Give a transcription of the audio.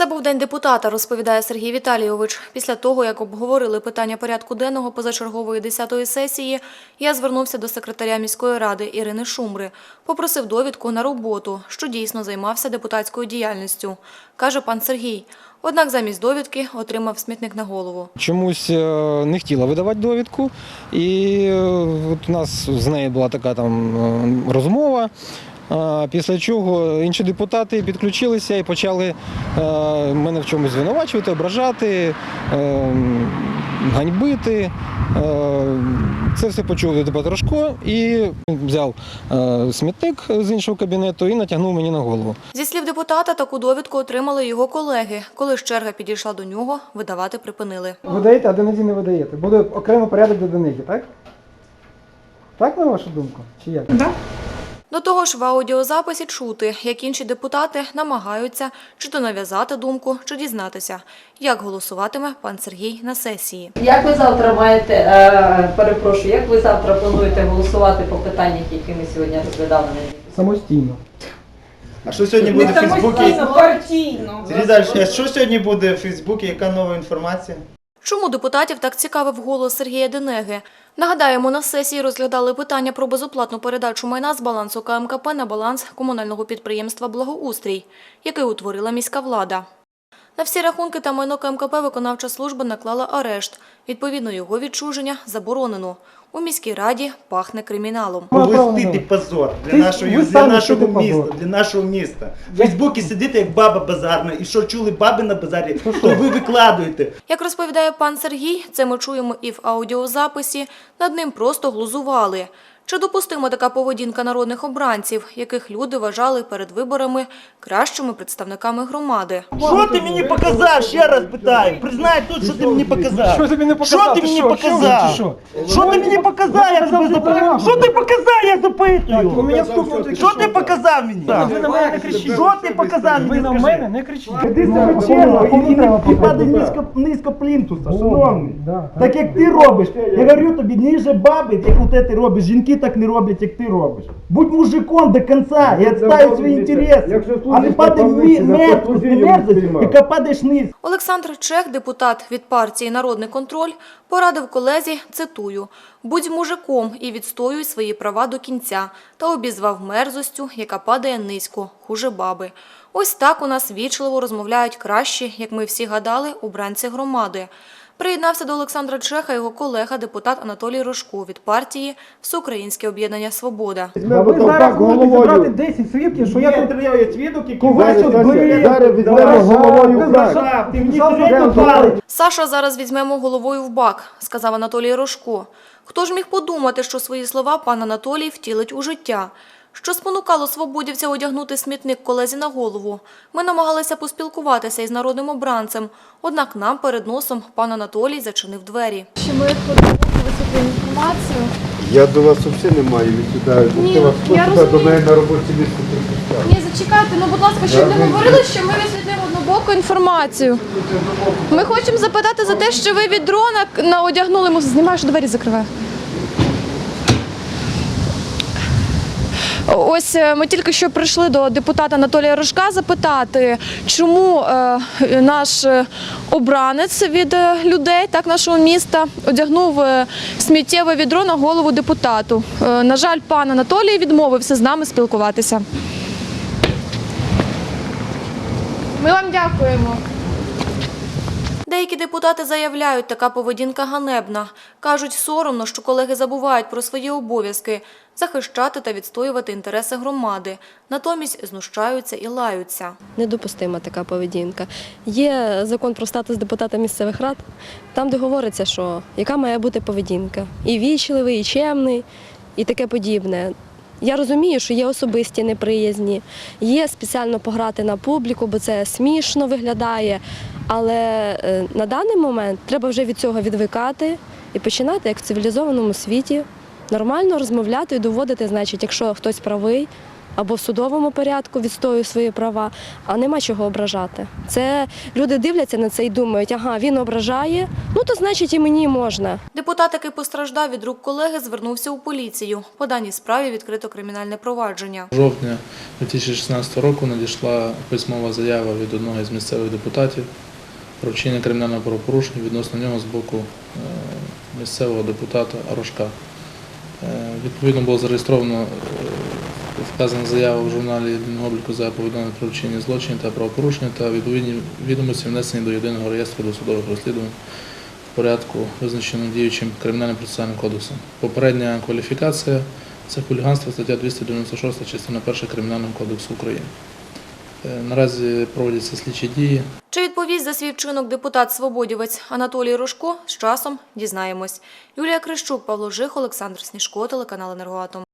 Це був день депутата, розповідає Сергій Віталійович. Після того, як обговорили питання порядку денного позачергової 10-ї сесії, я звернувся до секретаря міської ради Ірини Шумри. Попросив довідку на роботу, що дійсно займався депутатською діяльністю, каже пан Сергій. Однак замість довідки отримав смітник на голову. Чомусь е, не хотіла видавати довідку, і е, от у нас з нею була така там е, розмова. Після чого інші депутати підключилися і почали е, мене в чомусь звинувачувати, ображати, е, ганьбити. Е, Це все почув депутат Рожко і взяв смітник з іншого кабінету і натягнув мені на голову. Зі слів депутата, таку довідку отримали його колеги. Коли ж черга підійшла до нього, видавати припинили. Видаєте, а Денизі не видаєте. Буде окремий порядок до Денизі, так? Так, на вашу думку? Чи як? До того ж, в аудіозаписі чути, як інші депутати намагаються чи то нав'язати думку, чи дізнатися, як голосуватиме пан Сергій на сесії. Як ви завтра маєте, е, перепрошую, як ви завтра плануєте голосувати по питаннях, які ми сьогодні розглядали? Самостійно. А що сьогодні буде в Фейсбуці? партійно. А що сьогодні буде в Фейсбуці? Яка нова інформація? Чому депутатів так цікавив голос Сергія Денеги? Нагадаємо, на сесії розглядали питання про безоплатну передачу майна з балансу КМКП на баланс комунального підприємства «Благоустрій», який утворила міська влада. На всі рахунки та майно КМКП виконавча служба наклала арешт. Відповідно, його відчуження заборонено. У міській раді пахне криміналом. На позор для нашого, ви для самі нашого міста, позор. для нашого міста. В Фейсбуці сидите як баба базарна, і що чули баби на базарі, то ви викладуєте. Як розповідає пан Сергій, це ми чуємо і в аудіозаписі, над ним просто глузували. Чи допустима така поведінка народних обранців, яких люди вважали перед виборами кращими представниками громади? Що ти мені показав? Ще раз питаю. Признай тут, що ти мені показав. Що тобі не показав? Що ти Ти мені показав? що, ти мені показав? Я тебе запитую. Що ти показав? Я запитую. Що ти показав мені? Ви на мене не кричіть. Що ти показав мені? Ви на мене не кричіть. Ти Ну, себе а і не низько плінтуса, шановний. Так як ти робиш, я говорю тобі, ніже баби, як от ти робиш, жінки так не роблять, як ти робиш. Будь мужиком до кінця і відставай свої інтереси, а не падай в мерзость, мерзость, яка падаєш вниз. Олександр Чех, депутат від партії Народний контроль, порадив колезі, цитую, «Будь мужиком і відстоюй свої права до кінця» та обізвав мерзостю, яка падає низько, хуже баби. Ось так у нас вічливо розмовляють кращі, як ми всі гадали, обранці громади. Приєднався до Олександра Чеха його колега, депутат Анатолій Рожко від партії Всеукраїнське об'єднання «Свобода». Да ви зараз можете зібрати 10 свідків, що я тут троє свідок, які когось бачать, вбив. зараз візьмемо головою в брак. брак. Ти мені серйозно палиш. Саша зараз візьмемо головою в бак, сказав Анатолій Рожко. Хто ж міг подумати, що свої слова пан Анатолій втілить у життя? Що спонукало свободівця одягнути смітник колезі на голову? Ми намагалися поспілкуватися із народним обранцем, однак нам перед носом пан Анатолій зачинив двері. що ми хочемо висвітлити інформацію. Я до вас взагалі не маю відсідаю. Ні, я сюди до мене на робоче місце. Ні, зачекайте, ну будь ласка, щоб не говорили, що ми висвітлимо однобоку інформацію. Ми хочемо запитати за те, що ви від дрона на одягнули. Знімаєш двері, закриваю. Ось е, ми тільки що прийшли до депутата Анатолія Рожка запитати, чому е, наш е, обранець від людей, так нашого міста, одягнув сміттєве відро на голову депутату. На жаль, пан Анатолій відмовився з нами спілкуватися. Ми вам дякуємо. Деякі депутати заявляють, така поведінка ганебна. Кажуть, соромно, що колеги забувають про свої обов'язки – захищати та відстоювати інтереси громади. Натомість знущаються і лаються. Недопустима така поведінка. Є закон про статус депутата місцевих рад, там, де говориться, що яка має бути поведінка. І вічливий, і чемний, і таке подібне. Я розумію, що є особисті неприязні, є спеціально пограти на публіку, бо це смішно виглядає. Але е, на даний момент треба вже від цього відвикати і починати, як в цивілізованому світі, нормально розмовляти і доводити, значить, якщо хтось правий, або в судовому порядку відстоюю свої права, а нема чого ображати. Це люди дивляться на це і думають, ага, він ображає, ну то значить і мені можна. Депутат, який постраждав від рук колеги, звернувся у поліцію. По даній справі відкрито кримінальне провадження. жовтня 2016 року надійшла письмова заява від одного із місцевих депутатів про вчинення кримінального правопорушення відносно нього з боку е, місцевого депутата Рожка. Е, Відповідно було зареєстровано е, вказана заява в журналі обліку за повідомлення про вчинення злочинів та правопорушення та відповідні відомості внесені до єдиного реєстру досудових розслідувань в порядку, визначеному діючим кримінальним процесуальним кодексом. Попередня кваліфікація це хуліганство, стаття 296, частина 1 Кримінального кодексу України. Наразі проводяться слідчі дії. Відповість за свій вчинок депутат-свободівець Анатолій Рожко? З часом дізнаємось. Юлія Крищук, Павло Жих, Олександр Сніжко, телеканал «Енергоатом».